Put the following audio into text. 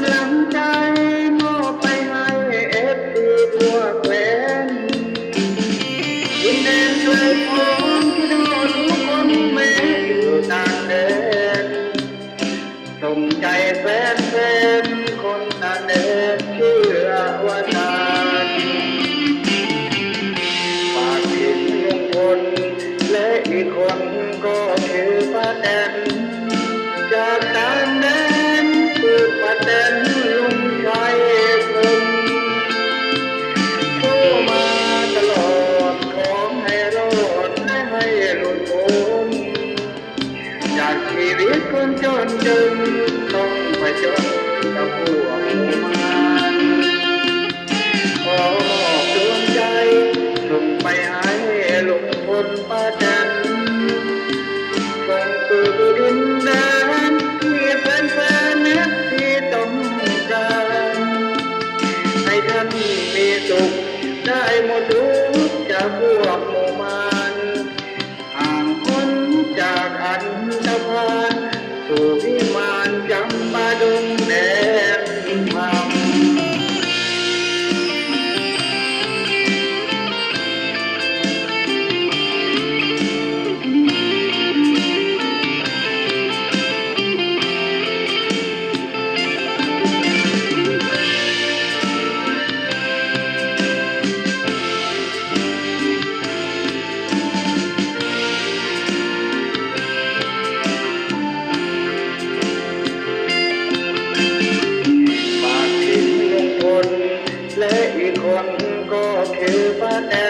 ำลังใจมอบไปให้เอฟซีทั่วแคว้นดินเคยพร้อมคนคนแม้อยู่ต่างแดนสงใจแฟนแฟนคนต่างแดนชื่อว่ตาฝากเพียงคนและอีกคนก็ chân không phải chợ cả mùa กคนก็คือพระแตน